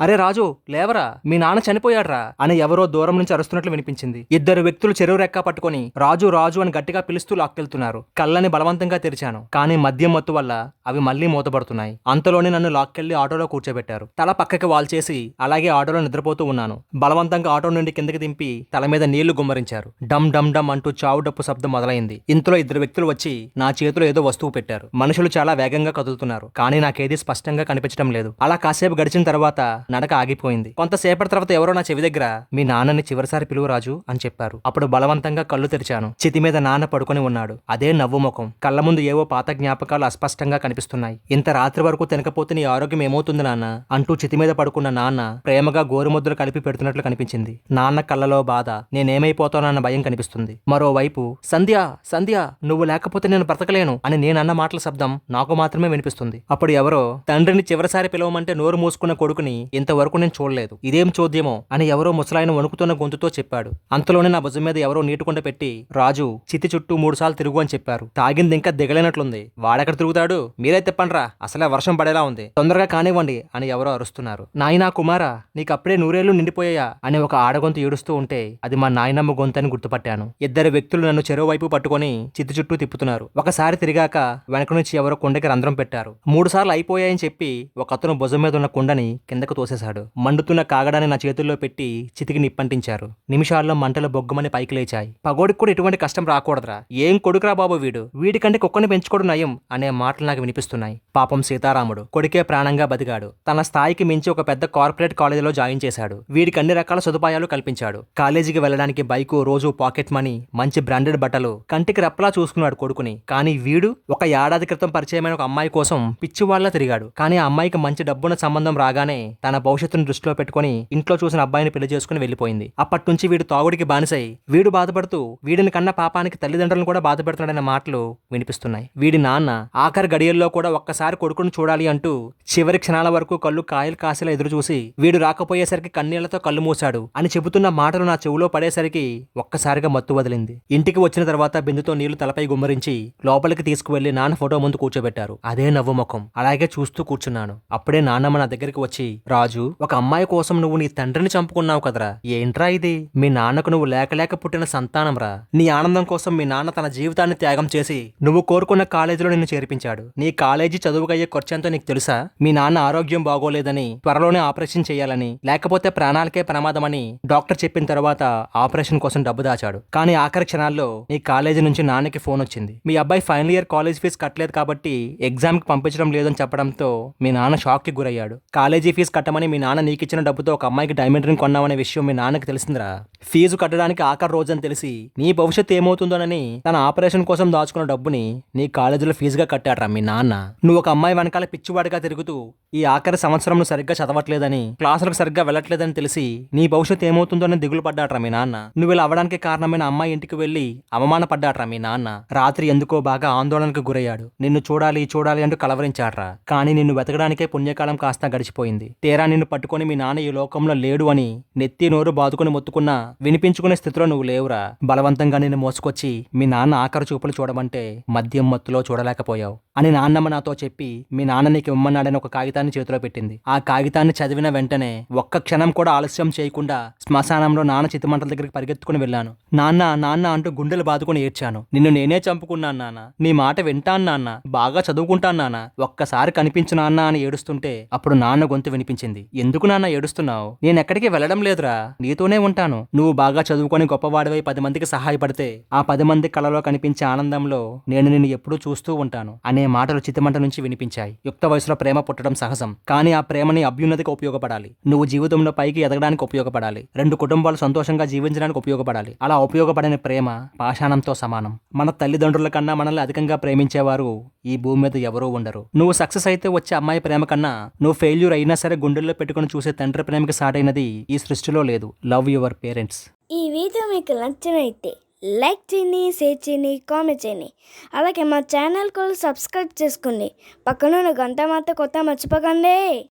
అరే రాజు లేవరా? మీ నాన్న చనిపోయాడ్రా? అని ఎవరో దూరం నుంచి అరుస్తున్నట్లు వినిపించింది. ఇద్దరు వ్యక్తులు చెరువు రెక్క పట్టుకొని రాజు రాజు అని గట్టిగా పిలుస్తూ లాక్కెళ్తున్నారు. కళ్ళని బలవంతంగా తెరిచాను. కానీ మద్యం మత్తు వల్ల అవి మళ్ళీ మూతపడుతున్నాయి. అంతలోనే నన్ను లాక్కెళ్ళి ఆటోలో కూర్చోబెట్టారు. తల పక్కకి వాల్ చేసి అలాగే ఆటోలో నిద్రపోతూ ఉన్నాను. బలవంతంగా ఆటో నుండి కిందకి దింపి తల మీద నీళ్ళు గుమ్మరించారు. డమ్ డమ్ డమ్ అంటూ చావు డప్పు శబ్దం మొదలైంది. ఇంతలో ఇద్దరు వ్యక్తులు వచ్చి నా చేతిలో ఏదో వస్తువు పెట్టారు. మనుషులు చాలా వేగంగా కదులుతున్నారు. కానీ నాకేది స్పష్టంగా కనిపించడం లేదు. అలా కాసేపు గడిచిన తర్వాత నడక ఆగిపోయింది. కొంతసేపటి తర్వాత ఎవరో నా చెవి దగ్గర మీ నాన్నని చివరిసారి పిలువు రాజు అని చెప్పారు. అప్పుడు బలవంతంగా కళ్ళు తెరిచాను. చితి మీద నాన్న పడుకొని ఉన్నాడు. అదే నవ్వు ముఖం. కళ్ళ ముందు ఏవో పాత జ్ఞాపకాలు అస్పష్టంగా కనిపిస్తున్నాయి. ఇంత రాత్రి వరకు తినకపోతే నీ ఆరోగ్యం ఏమవుతుంది నాన్న? అంటూ చితి మీద పడుకున్న నాన్న ప్రేమగా గోరుముద్దలు కలిపి పెడుతున్నట్లు కనిపించింది. నాన్న కళ్ళలో బాధ. నేనేమైపోతానన్న భయం కనిపిస్తుంది. మరోవైపు సంధ్య సంధ్య నువ్వు లేకపోతే నేను బ్రతకలేను అని నేనన్న మాటల శబ్దం నాకు మాత్రమే వినిపిస్తుంది. అప్పుడు ఎవరో తండ్రిని చివరిసారి పిలవమంటే నోరు మూసుకున్న కొడుకుని ఇంతవరకు నేను చూడలేదు. ఇదేం చోద్యమో అని ఎవరో ముసలాయన వణుకుతున్న గొంతుతో చెప్పాడు. అంతలోనే నా భుజం మీద ఎవరో నీటుకుండ పెట్టి రాజు చితి చుట్టూ మూడుసార్లు తిరుగు అని చెప్పారు. తాగింది ఇంకా దిగలేనట్లుంది. వాడెక్కడ తిరుగుతాడు? మీరే తిప్పండ్రా అసలే వర్షం పడేలా ఉంది. తొందరగా కానివ్వండి అని ఎవరో అరుస్తున్నారు. నాయనా కుమారా నీకు అప్పుడే నూరేళ్ళు నిండిపోయాయా అని ఒక ఆడగొంతు ఏడుస్తూ ఉంటే అది మా నాయనమ్మ గొంతు అని గుర్తుపట్టాను. ఇద్దరు వ్యక్తులు నన్ను చెరువు వైపు పట్టుకొని చిత్తి చుట్టూ తిప్పుతున్నారు. ఒకసారి తిరిగాక వెనక నుంచి ఎవరో కుండకి రంధ్రం పెట్టారు. మూడు సార్లు అయిపోయాయని చెప్పి ఒక అతను భుజం మీద ఉన్న కుండని కిందకు తోసేశాడు మండుతున్న కాగడాన్ని నా చేతుల్లో పెట్టి చితికి నిప్పంటించారు. నిమిషాల్లో మంటలు బొగ్గమని పైకి లేచాయి. పగోడికి కూడా ఎటువంటి కష్టం రాకూడదురా. ఏం కొడుకురా బాబు వీడు? వీడికంటే కుక్కని పెంచుకోవడం నయం అనే మాటలు నాకు వినిపిస్తున్నాయి. పాపం సీతారాముడు కొడుకే ప్రాణంగా బతికాడు. తన స్థాయికి మించి ఒక పెద్ద కార్పొరేట్ కాలేజీలో జాయిన్ చేశాడు. వీడికి అన్ని రకాల సదుపాయాలు కల్పించాడు. కాలేజీకి వెళ్ళడానికి బైకు రోజు పాకెట్ మనీ మంచి బ్రాండెడ్ బట్టలు కంటికి రెప్పలా చూసుకున్నాడు కొడుకుని. కానీ వీడు ఒక ఏడాది క్రితం పరిచయమైన ఒక అమ్మాయి కోసం పిచ్చివాళ్ళా తిరిగాడు. కానీ ఆ అమ్మాయికి మంచి డబ్బున్న సంబంధం రాగానే తన భవిష్యత్తును దృష్టిలో పెట్టుకుని ఇంట్లో చూసిన అబ్బాయిని పెళ్ళి చేసుకుని వెళ్ళిపోయింది. అప్పటి నుంచి వీడు తాగుడికి బానిసై వీడు బాధపడుతూ వీడిని కన్న పాపానికి తల్లిదండ్రులను కూడా బాధపెడుతున్నాడనే మాటలు వినిపిస్తున్నాయి. వీడి నాన్న ఆఖరి గడియల్లో కూడా ఒక్కసారి కొడుకును చూడాలి అంటూ చివరి క్షణాల వరకు కళ్ళు కాయలు కాసేలా ఎదురు చూసి వీడు రాకపోయేసరికి కన్నీళ్ళతో కళ్ళు మూశాడు అని చెబుతున్న మాటలు నా చెవులో పడేసరికి ఒక్కసారిగా మత్తు వదిలింది. ఇంటికి వచ్చిన తర్వాత బిందుతో నీళ్ళు తలపై గుమ్మరించి లోపలికి తీసుకువెళ్ళి నాన్న ఫోటో ముందు కూర్చోబెట్టారు. అదే నవ్వు ముఖం. అలాగే చూస్తూ కూర్చున్నాను. అప్పుడే నాన్నమ్మ నా దగ్గరికి వచ్చి రాజు ఒక అమ్మాయి కోసం నువ్వు నీ తండ్రిని చంపుకున్నావు కదరా. ఏంట్రా ఇది? మీ నాన్నకు నువ్వు లేకలేక పుట్టిన సంతానంరా. నీ ఆనందం కోసం మీ నాన్న తన జీవితాన్ని త్యాగం చేసి నువ్వు కోరుకున్న కాలేజీలో నిన్ను చేర్పించాడు. నీ కాలేజీ చదువుకయ్యే ఖర్చంతో నీకు తెలుసా? మీ నాన్న ఆరోగ్యం బాగోలేదని త్వరలోనే ఆపరేషన్ చేయాలని లేకపోతే ప్రాణాలకే ప్రమాదమని డాక్టర్ చెప్పిన తర్వాత ఆపరేషన్ కోసం డబ్బు దాచాడు. కానీ ఆఖరి క్షణాల్లో నీ కాలేజీ నుంచి నాన్నకి ఫోన్ వచ్చింది. మీ అబ్బాయి ఫైనల్ ఇయర్ కాలేజ్ ఫీజు కట్టలేదు కాబట్టి ఎగ్జామ్కి పంపించడం లేదని చెప్పడంతో మీ నాన్న షాక్కి గురయ్యాడు. కాలేజీ ఫీజు కట్టమని మీ నాన్న నీకు ఇచ్చిన డబ్బుతో ఒక అమ్మాయికి డైమండ్ రింగ్ కొన్నామనే విషయం మీ నాన్నకి తెలిసిందిరా. ఫీజు కట్టడానికి ఆఖరి రోజని తెలిసి నీ భవిష్యత్తు ఏమవుతుందోనని తన ఆపరేషన్ కోసం దాచుకున్న డబ్బుని నీ కాలేజీలో ఫీజుగా కట్టాడరా మీ నాన్న. నువ్వు ఒక అమ్మాయి వెనకాల పిచ్చివాడిగా తిరుగుతూ ఈ ఆఖరి సంవత్సరం సరిగ్గా చదవట్లేదని క్లాసులకు సరిగ్గా వెళ్ళట్లేదని తెలిసి నీ భవిష్యత్తు ఏమవుతుందోనని దిగులు పడ్డాడరా మీ నాన్న. నువ్వు ఇలా అవ్వడానికి కారణమైన అమ్మాయి ఇంటికి వెళ్ళి అవమానపడ్డాడ్రా మీ నాన్న. రాత్రి ఎందుకో బాగా ఆందోళనకు గురయ్యాడు. నిన్ను చూడాలి చూడాలి అంటూ కలవరించాడ్రా. కానీ నిన్ను వెతకడానికే పుణ్యకాలం కాస్త గడిచిపోయింది. తీరా నిన్ను పట్టుకొని మీ నాన్న ఈ లోకంలో లేడు అని నెత్తి నోరు బాదుకుని మొత్తుకున్నా వినిపించుకునే స్థితిలో నువ్వు లేవురా. బలవంతంగా నిన్ను మోసుకొచ్చి మీ నాన్న ఆఖరి చూపులు చూడమంటే మద్యం మత్తులో చూడలేకపోయావు అని నాన్నమ్మ నాతో చెప్పి మీ నాన్న నీకు ఇమ్మన్నాడని ఒక కాగితాన్ని చేతిలో పెట్టింది. ఆ కాగితాన్ని చదివిన వెంటనే ఒక్క క్షణం కూడా ఆలస్యం చేయకుండా శ్మశానంలో నాన్న చితిమంటల దగ్గరికి పరిగెత్తుకుని వెళ్ళాను. నాన్న నాన్న అంటూ గుండెలు బాదుకుని ఏడ్చాను. నిన్ను నేనే చంపుకున్నాను నాన్న. నీ మాట వింటాను నాన్న. బాగా చదువుకుంటాను నాన్న. ఒక్కసారి కనిపించు నాన్న అని ఏడుస్తుంటే అప్పుడు నాన్న గొంతు వినిపించింది. ఎందుకు నాన్న ఏడుస్తున్నావు? నేను ఎక్కడికి వెళ్ళడం లేదురా. నీతోనే ఉంటాను. నువ్వు బాగా చదువుకొని గొప్పవాడివై పది మందికి సహాయపడితే ఆ పది మంది కళలో కనిపించే ఆనందంలో నేను నిన్ను ఎప్పుడూ చూస్తూ ఉంటాను అనే మాటలు చితిమంట నుంచి వినిపించాయి. యుక్త వయసులో ప్రేమ పుట్టడం సహజం. కానీ ఆ ప్రేమని అభ్యున్నతికి ఉపయోగపడాలి. నువ్వు జీవితంలో పైకి ఎదగడానికి ఉపయోగపడాలి. రెండు కుటుంబాలు సంతోషంగా జీవించడానికి ఉపయోగపడాలి. అలా ఉపయోగపడని ప్రేమ పాషాణంతో సమానం. మన తల్లిదండ్రుల కన్నా మనల్ని అధికంగా ప్రేమించేవారు ఈ భూమి మీద ఎవరూ ఉండరు. నువ్వు సక్సెస్ అయితే వచ్చే అమ్మాయి ప్రేమ కన్నా నువ్వు ఫెయిల్యూర్ అయినా సరే గుండెల్లో పెట్టుకుని చూసే తండ్రి ప్రేమకి సాటైనది ఈ సృష్టిలో లేదు. లవ్ యువర్ పేరెంట్స్ ఈ వీడియో మీకు నచ్చినైతే లైక్ చేయండి షేర్ చేయండి కామెంట్ చేయండి. అలాగే మా ఛానల్ కూడా సబ్స్క్రైబ్ చేసుకోండి. పక్కన ఉన్న గంట మాత్రం కొత్త మర్చిపోకండి.